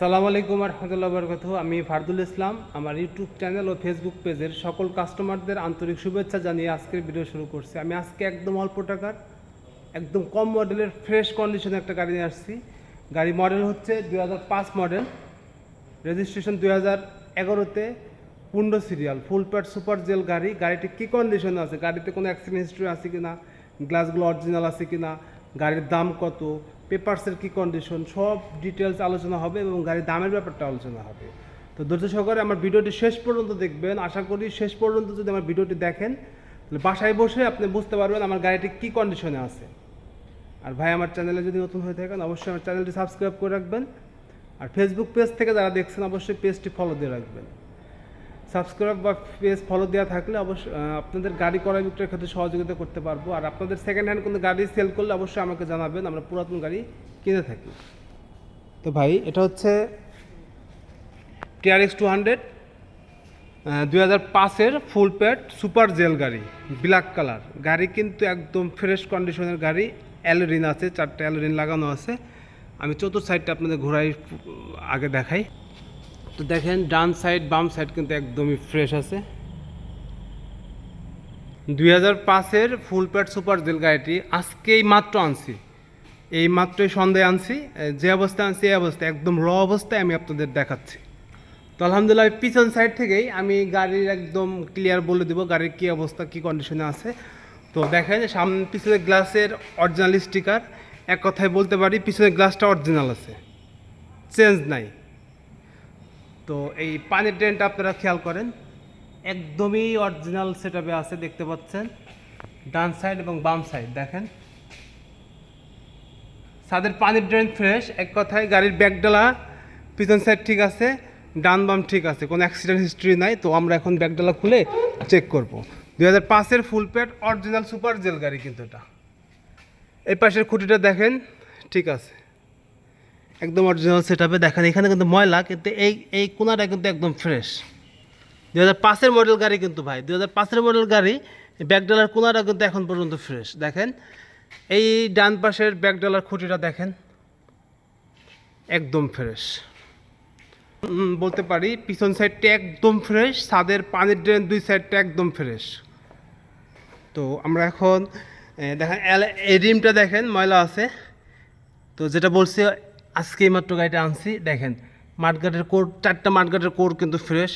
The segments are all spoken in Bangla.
সালাম আলাইকুম রহমতুল্লাহ বরকত আমি ফারদুল ইসলাম। আমার ইউটিউব চ্যানেল ও ফেসবুক পেজের সকল কাস্টমারদের আন্তরিক শুভেচ্ছা জানিয়ে আজকের ভিডিও শুরু করছি। আমি আজকে একদম অল্প টাকার, একদম কম মডেলের ফ্রেশ কন্ডিশনে একটা গাড়ি নিয়ে আসছি। গাড়ি মডেল হচ্ছে দু হাজার পাঁচ মডেল রেজিস্ট্রেশন দুই হাজার এগারোতে পূর্ণ serial full pad super GL গাড়ি। গাড়িটি কী কন্ডিশনে আছে? গাড়িতে কোনো অ্যাক্সিডেন্ট হিস্ট্রি আছে কি না গ্লাসগুলো অরিজিনাল আছে কি না গাড়ির দাম কত? পেপারসের কী কন্ডিশন সব ডিটেলস আলোচনা হবে এবং গাড়ির দামের ব্যাপারটা আলোচনা হবে। তো ধৈর্য সহকারে আমার ভিডিওটি শেষ পর্যন্ত দেখবেন। আশা করি শেষ পর্যন্ত যদি আমার ভিডিওটি দেখেন, তাহলে বাসায় বসে আপনি বুঝতে পারবেন আমার গাড়িটি কী কন্ডিশনে আছে। আর ভাই, আমার চ্যানেলে যদি নতুন হয়ে থাকেন, অবশ্যই আমার চ্যানেলটি সাবস্ক্রাইব করে রাখবেন। আর ফেসবুক পেজ থেকে যারা দেখছেন, অবশ্যই পেজটি ফলো দিয়ে রাখবেন। সাবস্ক্রাইব বা পেজ ফলো দেওয়া থাকলে অবশ্যই আপনাদের গাড়ি ক্রয় বিক্রয়ের ক্ষেত্রে সহযোগিতা করতে পারব। আর আপনাদের সেকেন্ড হ্যান্ড কোনো গাড়ি সেল করলে অবশ্যই আমাকে জানাবেন, আমরা পুরাতন গাড়ি কিনে থাকি। তো ভাই, এটা হচ্ছে টিআরএক্স টু হান্ড্রেড দুই হাজার পাঁচের ফুল প্যাড সুপার জেল গাড়ি, ব্ল্যাক কালার। গাড়ি কিন্তু একদম ফ্রেশ কন্ডিশনের গাড়ি অ্যালোরিন আছে, চারটে অ্যালোরিন লাগানো আছে। আমি চতুর্থ সাইডটা আপনাদের ঘোরাই, আগে দেখাই। তো দেখেন, ডান সাইড, বাম সাইড কিন্তু একদমই ফ্রেশ আছে। দুই হাজার পাঁচের ফুল প্যাড সুপার জেল গাড়িটি আজকেই মাত্র আনছি। এই মাত্রই সন্ধ্যায় আনছি। যে অবস্থায় আনছি, এই অবস্থায়, একদম র অবস্থায় আমি আপনাদের দেখাচ্ছি। তো আলহামদুলিল্লাহ পিছন সাইড থেকেই আমি গাড়ির একদম ক্লিয়ার বলে দেবো, গাড়ির কী অবস্থা, কী কন্ডিশনে আছে। তো দেখেন সামনে পিছনের গ্লাসের অরিজিনাল স্টিকার এক কথায় বলতে পারি, পিছনের গ্লাসটা অরিজিনাল আছে। চেঞ্জ নাই। তো এই পানির ড্রেনটা আপনারা খেয়াল করেন। একদমই অরিজিনাল সেট আছে, দেখতে পাচ্ছেন। ডান সাইড এবং বাম সাইড দেখেন। ছাদের পানির ড্রেন ফ্রেশ এক কথায় গাড়ির ব্যাগডালা পিছন সাইড ঠিক আছে, ডান বাম ঠিক আছে। কোনো অ্যাক্সিডেন্ট হিস্ট্রি নাই, তো আমরা এখন ব্যাগডালা খুলে চেক করব। দুই হাজার পাঁচের full pad original super GL গাড়ি কিন্তু এটা। এই পাশের খুঁটিটা দেখেন, ঠিক আছে। একদম অরিজিনাল সেট আপে দেখেন। এখানে কিন্তু ময়লা, কিন্তু এই এই কোনাটা কিন্তু একদম ফ্রেশ দু হাজার পাঁচের মডেল গাড়ি কিন্তু ভাই। দু হাজার পাঁচের মডেল গাড়ি ব্যাকডালার কোনাটা কিন্তু এখন পর্যন্ত ফ্রেশ দেখেন, এই ডান পাশের ব্যাকডালার খুঁটিটা দেখেন, একদম ফ্রেশ বলতে পারি, পিছন সাইডটা একদম ফ্রেশ ছাদের পানির ড্রেন দুই সাইডটা একদম ফ্রেশ তো আমরা এখন দেখেন এই রিমটা দেখেন, ময়লা আছে। তো যেটা বলছি আজকেই মাত্র গাড়িটা আনছি, দেখেন, মাঠঘাটের কোর চারটা মাঠঘাটের কোর কিন্তু ফ্রেশ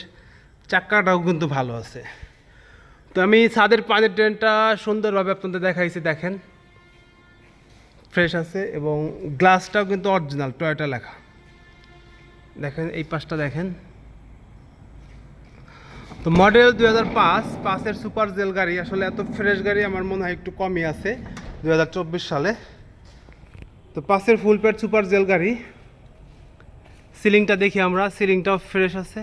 চাক্কাটাও কিন্তু ভালো আছে। তো আমি ছাদের পানির ট্রেনটা সুন্দরভাবে আপনাদের দেখাইছি, দেখেন। ফ্রেশ আছে এবং গ্লাসটাও কিন্তু অরিজিনাল টয়টা লেখা। দেখেন, এই পাশটা দেখেন। তো মডেল দুই হাজার পাঁচ, পাঁচের সুপার জেল গাড়ি, আসলে এত ফ্রেশ গাড়ি আমার মনে হয় একটু কমই আছে দু হাজার চব্বিশ সালে। তো পাশের ফুল প্যাড সুপার জেল গাড়ি। সিলিংটা দেখি আমরা সিলিংটাও ফ্রেশ আছে।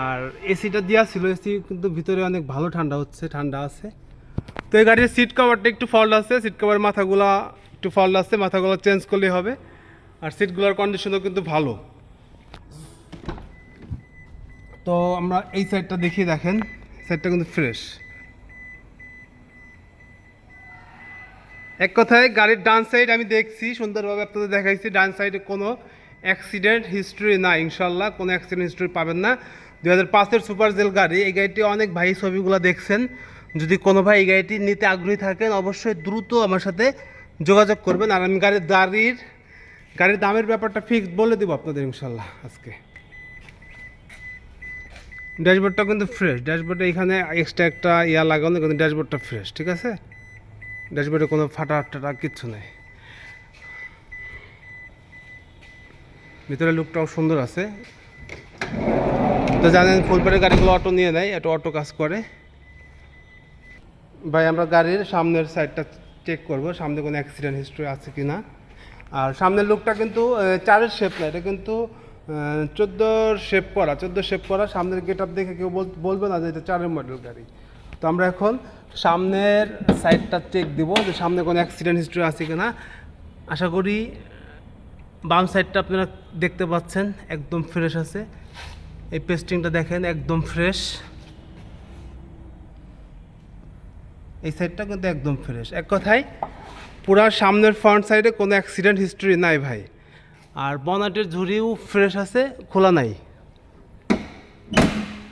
আর এসিটা দেওয়া ছিল এসি কিন্তু ভিতরে অনেক ভালো ঠান্ডা হচ্ছে, ঠান্ডা আছে। তো এই গাড়ির সিট কভারটা একটু ফল্ট আছে সিট কভার মাথাগুলা একটু ফল্ট আছে, মাথাগুলো চেঞ্জ করলেই হবে। আর সিটগুলোর কন্ডিশনও কিন্তু ভালো। তো আমরা এই সাইডটা দেখি, দেখেন সাইডটা কিন্তু ফ্রেশ এক কথায় গাড়ির ডান সাইড আমি দেখছি, সুন্দরভাবে আপনাদের দেখাইছি, ডান সাইডে কোনো অ্যাক্সিডেন্ট হিস্ট্রি না ইনশাল্লাহ কোনো অ্যাক্সিডেন্ট হিস্ট্রি পাবেন না। দু হাজার পাঁচের সুপার জেল গাড়ি, এই গাড়িটি অনেক ভাই ছবিগুলো দেখছেন। যদি কোনো ভাই এই গাড়িটি নিতে আগ্রহী থাকেন, অবশ্যই দ্রুত আমার সাথে যোগাযোগ করবেন। আর আমি গাড়ির গাড়ির গাড়ির দামের ব্যাপারটা ফিক্সড বলে দেবো আপনাদের, ইনশাল্লাহ, আজকে। ড্যাশবোর্ডটা কিন্তু ফ্রেশ ড্যাশবোর্ডে এখানে এক্সট্রা একটা ইয়া লাগানো, কিন্তু ড্যাশবোর্ডটা ফ্রেশ ঠিক আছে? ড্যাশবোর্ডে কোনো ফাটা টাটা কিচ্ছু নেই। ভিতরে লুকটাও সুন্দর আছে। তো জানেন ফুলপাড়ের গাড়িগুলো অটো নিয়ে নেয়, এটা অটো কাজ করে। ভাই, আমরা গাড়ির সামনের সাইডটা চেক করব, সামনে কোনো অ্যাক্সিডেন্ট হিস্ট্রি আছে কি না আর সামনের লুকটা কিন্তু চারের শেপ না, এটা কিন্তু চোদ্দোর শেপ করা চোদ্দ শেপ করা সামনের গেট আপ দেখে কেউ বল- বলবে না যে এটা চারের মডেল গাড়ি। তো আমরা এখন সামনের সাইডটা চেক দিব যে সামনে কোনো অ্যাক্সিডেন্ট হিস্ট্রি আছে কি না আশা করি বাম সাইডটা আপনারা দেখতে পাচ্ছেন, একদম ফ্রেশ আছে। এই পেস্টিংটা দেখেন, একদম ফ্রেশ এই সাইডটা কিন্তু একদম ফ্রেশ এক কথায়, পুরা সামনের ফ্রন্ট সাইডে কোনো অ্যাক্সিডেন্ট হিস্ট্রি নাই ভাই। আর বনাটের ঝুড়িও ফ্রেশ আছে, খোলা নাই।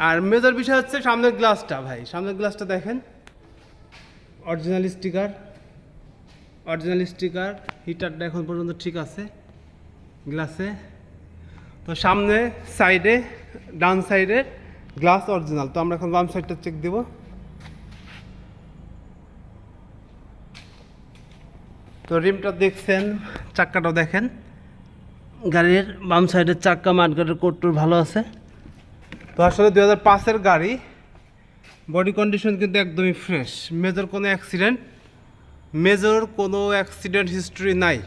আর মেজর বিষয় হচ্ছে সামনের গ্লাসটা ভাই। সামনের গ্লাসটা দেখেন। অরিজিনাল স্টিকার অরিজিনাল স্টিকার হিটারটা এখন পর্যন্ত ঠিক আছে গ্লাসে তো সামনে সাইডে ডান সাইডে গ্লাস অরিজিনাল তো আমরা এখন বাম সাইডটা চেক দেব। তো রিমটা দেখছেন, চাক্কাটাও দেখেন। গাড়ির বাম সাইডের চাক্কা মাঠগাড়ির কোটটুর ভালো আছে। তো আসলে দু হাজার পাঁচের গাড়ি বডি কন্ডিশন কিন্তু একদমই ফ্রেশ মেজর কোনো অ্যাক্সিডেন্ট মেজর কোনো অ্যাক্সিডেন্ট হিস্ট্রি নাই।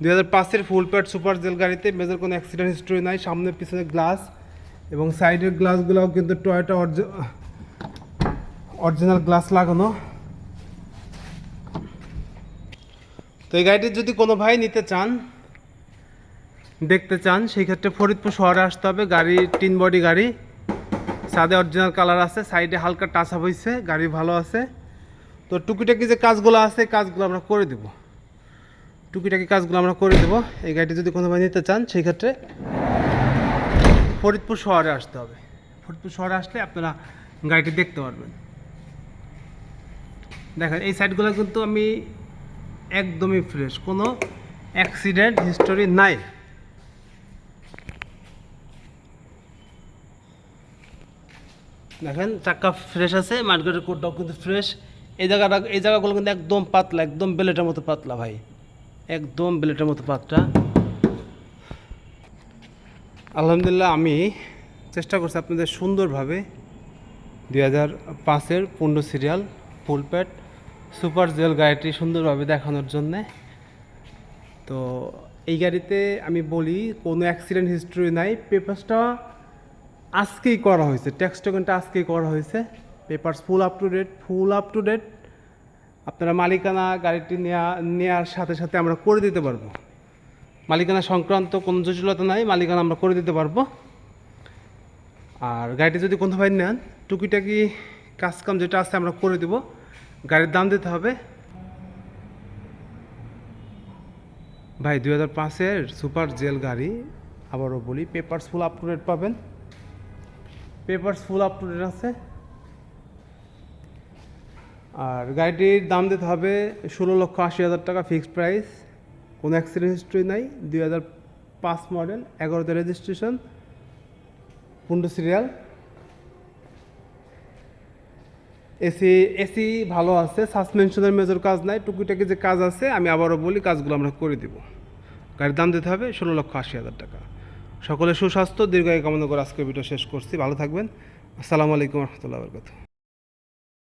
দু হাজার পাঁচের ফুল প্যাড সুপার জেল গাড়িতে মেজর কোনো অ্যাক্সিডেন্ট হিস্ট্রি নাই, সামনে পিছনে গ্লাস এবং সাইডের গ্লাসগুলোও কিন্তু টয়টা অরিজিনাল গ্লাস লাগানো। তো এই গাড়িটি যদি কোনো ভাই নিতে চান দেখতে চান, সেই ক্ষেত্রে ফরিদপুর শহরে আসতে হবে। গাড়ি তিন বডি গাড়ি। সাদে অরিজিনাল কালার আছে সাইডে হালকা টাচ আপ হয়েছে গাড়ি ভালো আছে। তো টুকিটাকি যে কাজগুলো আছে কাজগুলো আমরা করে দেব। টুকিটাকি কাজগুলো আমরা করে দেব। এই গাড়িটি যদি কোনো নিতে চান, সেই ক্ষেত্রে ফরিদপুর শহরে আসতে হবে। ফরিদপুর শহরে আসলে আপনারা গাড়িটি দেখতে পারবেন। দেখেন, এই সাইডগুলো কিন্তু আমি একদমই ফ্রেশ কোনো অ্যাক্সিডেন্ট হিস্টোরি নাই। দেখেন, চাক্কা ফ্রেশ আছে, মার্কেটের কোটটাও কিন্তু ফ্রেশ এই জায়গাটা, এই জায়গাগুলো কিন্তু একদম পাতলা, একদম বেলেটের মতো পাতলা ভাই। একদম বেলেটের মতো পাতলা। আলহামদুলিল্লাহ, আমি চেষ্টা করছি আপনাদের সুন্দরভাবে দুই হাজার পাঁচের পনেরো serial full pad super GL গাড়িটি সুন্দরভাবে দেখানোর জন্যে। তো এই গাড়িতে আমি বলি, কোনো অ্যাক্সিডেন্ট হিস্ট্রি নাই পেপারসটা আজকেই করা হয়েছে। ট্যাক্স টোকেনটা আজকেই করা হয়েছে। Papers full up to date full up to date আপনারা মালিকানা গাড়িটি নেওয়া নেওয়ার সাথে সাথে আমরা করে দিতে পারব। মালিকানা সংক্রান্ত কোনো জটিলতা নাই, মালিকানা আমরা করে দিতে পারব। আর গাড়িটি যদি কোনো ভাই নেন, টুকিটাকি কাজকাম যেটা আছে আমরা করে দেব। গাড়ির দাম দিতে হবে। ভাই, দুই হাজার পাঁচের সুপার জেল গাড়ি, আবারও বলি papers full up to date পাবেন। Papers full up to date আছে। আর গাড়িটির দাম দিতে হবে ষোলো লক্ষ আশি হাজার টাকা ফিক্সড প্রাইস কোনো অ্যাক্সিডেন্ট হিস্ট্রি নাই। দুই হাজার পাঁচ মডেল এগারোতে রেজিস্ট্রেশন পনেরো সিরিয়াল এসি এসি ভালো আছে সাসপেনশনের মেজর কাজ নাই। টুকিটাকি যে কাজ আছে, আমি আবারও বলি, কাজগুলো আমরা করে দিব। গাড়ির দাম দিতে হবে ষোলো লক্ষ আশি হাজার টাকা। সকলে সুস্বাস্থ্য, দীর্ঘায়ু কামনা করে আজকের ভিডিও শেষ করছি। ভালো থাকবেন। আসসালামু আলাইকুম রহমতুল্লাহ বরকাত